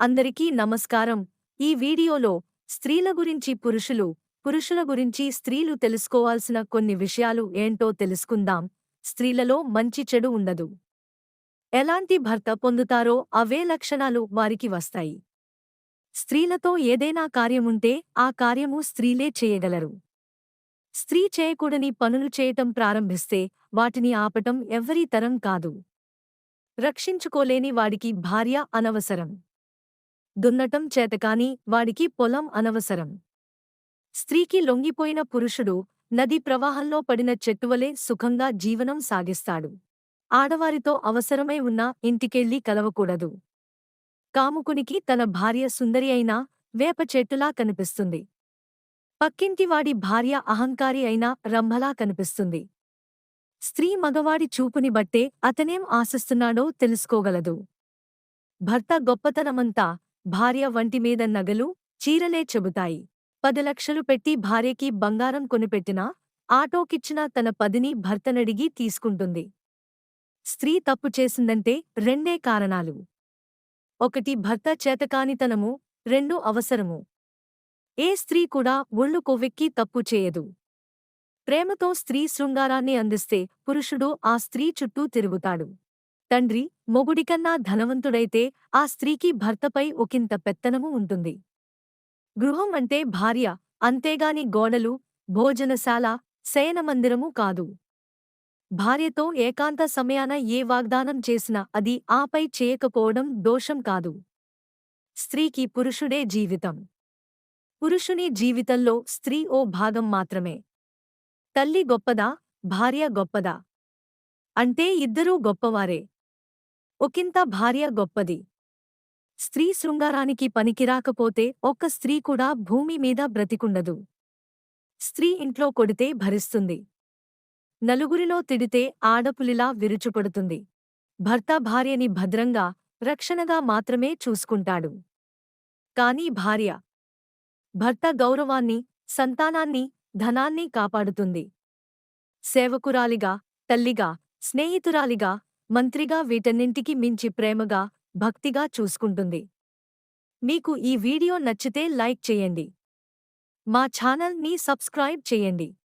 అందరికీ నమస్కారం. ఈ వీడియోలో స్త్రీల గురించి పురుషులు పురుషుల గురించి స్త్రీలు తెలుసుకోవాల్సిన కొన్ని విషయాలు ఏంటో తెలుసుకుందాం. స్త్రీలలో మంచి చెడు ఉండదు. ఎలాంటి భర్త పొందుతారో అవే లక్షణాలు వారికి వస్తాయి. స్త్రీలతో ఏదైనా కార్యముంటే ఆ కార్యము స్త్రీలే చేయగలరు. స్త్రీ చేయకూడని పనులు చేయటం ప్రారంభిస్తే వాటిని ఆపటం ఎవ్వరీ తరం కాదు. రక్షించుకోలేని వాడికి భార్య అనవసరం. దున్నటం చేతకాని వాడికి పొలం అనవసరం. స్త్రీకి లొంగిపోయిన పురుషుడు నది ప్రవాహంలో పడిన చెట్టువలే సుఖంగా జీవనం సాగిస్తాడు. ఆడవారితో అవసరమై ఉన్నా ఇంటికెళ్ళి కలవకూడదు. కాముకునికి తన భార్య సుందరి అయినా వేప చెట్టులా కనిపిస్తుంది. పక్కింటివాడి భార్య అహంకారి అయినా రంభలా కనిపిస్తుంది. స్త్రీ మగవాడి చూపుని బట్టే అతనేం ఆశిస్తున్నాడో తెలుసుకోగలదు. భర్త గొప్పతనమంతా భార్య వంటిమీద నగలు చీరలే చెబుతాయి. పది లక్షలు పెట్టి భార్యకి బంగారం కొనిపెట్టినా ఆటోకిచ్చినా తన పదిని భర్తనడిగి తీసుకుంటుంది. స్త్రీ తప్పు చేసిందంటే రెండే కారణాలు. ఒకటి భర్త చేతకానితనము రెండు అవసరము. ఏ స్త్రీ కూడా ఒళ్ళు కొవ్వెక్కి తప్పు చేయదు. ప్రేమతో స్త్రీ శృంగారాన్ని అందిస్తే పురుషుడు ఆ స్త్రీ చుట్టూ తిరుగుతాడు. తండ్రి మొగుడికన్నా ధనవంతుడైతే ఆ స్త్రీకి భర్తపై ఒకంత పెత్తనము ఉంటుంది. గృహం అంటే భార్య అంతేగాని గోడలు భోజనశాల శయనమందిరము కాదు. భార్యతో ఏకాంత సమయాన ఏ వాగ్దానం చేసినా అది ఆపై చేయకపోవడం దోషం కాదు. స్త్రీకి పురుషుడే జీవితం. పురుషుని జీవితంలో స్త్రీ ఓ భాగం మాత్రమే. తల్లి గొప్పదా భార్య గొప్పదా? అంటే ఇద్దరూ గొప్పవారే. ఒకింత భార్య గొప్పది. స్త్రీ శృంగారానికి పనికిరాకపోతే ఒక్క స్త్రీ కూడా భూమి మీద బ్రతికుండదు. స్త్రీ ఇంట్లో కొడితే భరిస్తుంది. నలుగురిలో తిడితే ఆడపులిలా విరుచుపడుతుంది. భర్త భార్యని భద్రంగా రక్షణగా మాత్రమే చూసుకుంటాడు. కాని భార్య. భర్త గౌరవాన్ని సంతానాన్ని ధనాన్ని కాపాడుతుంది. సేవకురాలిగా తల్లిగా స్నేహితురాలిగా మంత్రిగా వీటన్నింటికి మించి ప్రేమగా భక్తిగా చూసుకుంటుంది. మీకు ఈ వీడియో నచ్చితే లైక్ చేయండి. మా ఛానల్ని సబ్స్క్రైబ్ చేయండి.